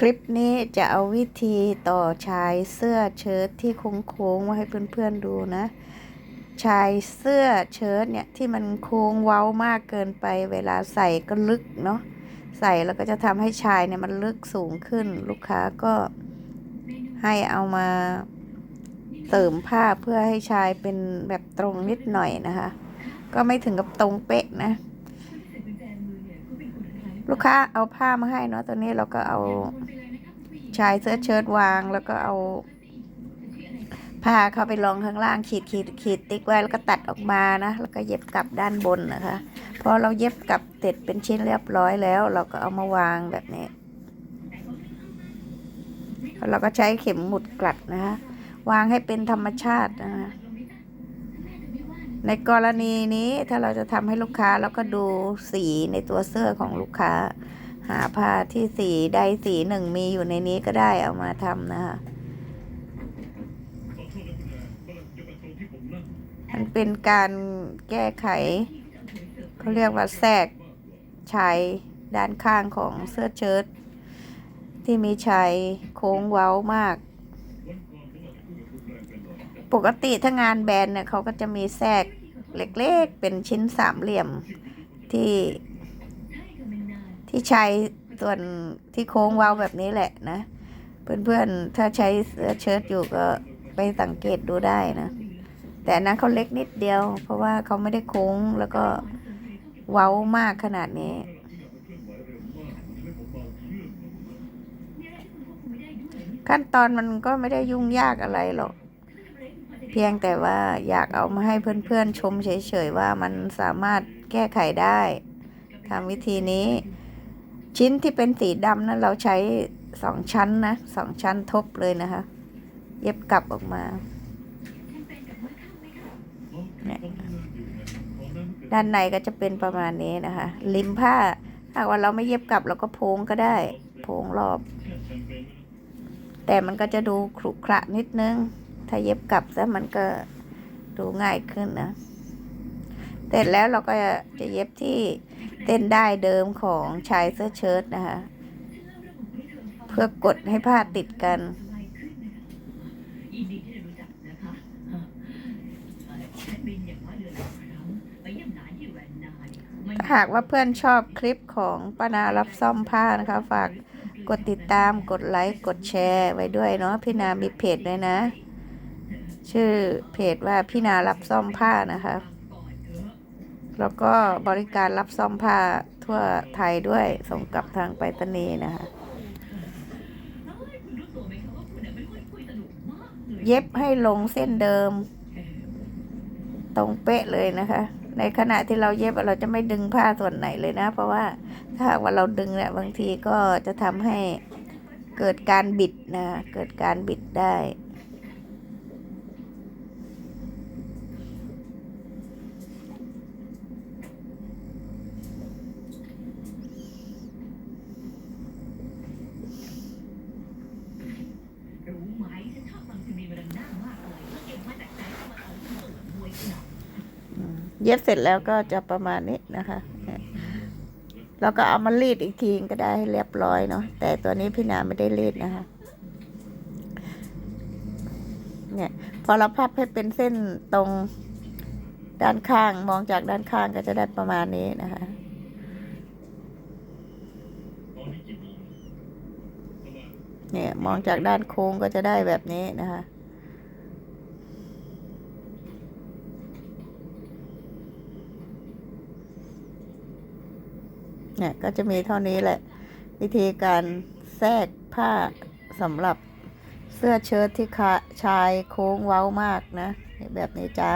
คลิปนี้จะเอาวิธีต่อชายเสื้อเชิ้ตที่โค้งๆมาให้เพื่อนๆดูนะ ชายเสื้อเชิ้ตเนี่ยที่มันโค้งเว้ามากเกินไป เวลาใส่ก็ลึกเนาะใส่แล้วก็จะทำให้ชายเนี่ยมันลึกสูงขึ้น ลูกค้าก็ให้เอามาเสริมผ้าเพื่อให้ชายเป็นแบบตรงนิดหน่อยนะคะ ก็ไม่ถึงกับตรงเป๊ะนะ ลูกค้าเอาผ้ามาให้เนาะตัวนี้เราก็เอาชายเสื้อเชิ้ตวางแล้วก็เอาผ้าเข้าไปรองข้างล่างขีดขีดขีดติ๊กไว้แล้วก็ตัดออกมานะ แล้วก็เย็บกลับด้านบนนะคะพอเราเย็บกลับเสร็จเป็นชิ้นเรียบร้อยแล้ว เราก็เอามาวางแบบนี้เราก็ใช้เข็มหมุดกลัดนะคะวางให้เป็นธรรมชาตินะคะ ในกรณีนี้ถ้าเราจะทำให้ลูกค้าเราก็ดูสีในตัวเสื้อของลูกค้า หาผ้าที่สีใดสีหนึ่งมีอยู่ในนี้ก็ได้เอามาทำนะคะมันเป็นการแก้ไขเขาเรียกว่าแทรกชายด้านข้างของเสื้อเชิ้ตที่มีชายโค้งเว้ามาก ปกติถ้างานแบรนด์เนี่ยเขาก็จะมีแทรกเล็กๆ เป็นชิ้นสามเหลี่ยมที่ที่ชายส่วนที่โค้งเว้าแบบนี้แหละนะ เพื่อนๆ ถ้าใช้เสื้อเชิ้ตอยู่ก็ไปสังเกตดูได้นะ แต่นั้นเขาเล็กนิดเดียว เพราะว่าเขาไม่ได้โค้งแล้วก็เว้ามากขนาดนี้ ขั้นตอนมันก็ไม่ได้ยุ่งยากอะไรหรอก เพียงแต่ว่าอยากเอามาให้เพื่อนๆชมเฉยๆว่ามันสามารถแก้ไขได้ทำวิธีนี้ ชิ้นที่เป็นสีดำนั้นเราใช้สองชั้นนะสองชั้นทบเลยนะคะ เย็บกลับออกมาด้านในก็จะเป็นประมาณนี้นะคะ ริมผ้าถ้าว่าเราไม่เย็บกลับเราก็โพงก็ได้ โพงรอบ แต่มันก็จะดูขรุขระนิดนึง ถ้าเย็บกลับซะมันก็ดูง่ายขึ้นนะเสร็จแล้วเราก็จะเย็บที่เต้นได้เดิมของชายเสื้อเชิ้ตนะคะ เพื่อกดให้ผ้าติดกันยินดีที่ได้าหานที่แวนนายไม่หากว่าเพื่อนชอบคลิปของป้านารับซ่อมผ้านะคะ ฝากกดติดตามกดไลค์ กดแชร์ไว้ด้วยเนาะพี่นามีเพจด้วยนะ ชื่อเพจว่าพี่นารับซ่อมผ้านะคะ แล้วก็บริการรับซ่อมผ้าทั่วไทยด้วยส่งกลับทางไปรษณีย์นะคะเน่ยนคนคุยสนุกมากเย็บให้ลงเส้นเดิม ตรงเป๊ะเลยนะคะ ในขณะที่เราเย็บเราจะไม่ดึงผ้าส่วนไหนเลยนะ เพราะว่าถ้าว่าเราดึงเนี่ยบางทีก็จะทำให้เกิดการบิดนะ เกิดการบิดได้ รู้ไหมฉันชอบฟังทีวีเวลาหน้ามากเลยแล้วเก็บมาจากใจเข้ามาเอาเปิดมวยหนัก อืม เย็บเสร็จแล้วก็จะประมาณนี้นะคะแล้วก็เอามารีดอีกทีก็ได้ให้เรียบร้อยเนาะแต่ตัวนี้พี่นาไม่ได้รีดนะคะ เนี่ย พอเราพับให้เป็นเส้นตรงด้านข้างมองจากด้านข้างก็จะได้ประมาณนี้นะคะเนี่ยมองจากด้านโค้งก็จะได้แบบนี้นะคะ เนี่ยก็จะมีเท่านี้แหละ วิธีการแทรกผ้าสำหรับเสื้อเชิ้ตที่ขาชายโค้งเว้ามากนะ แบบนี้จ้า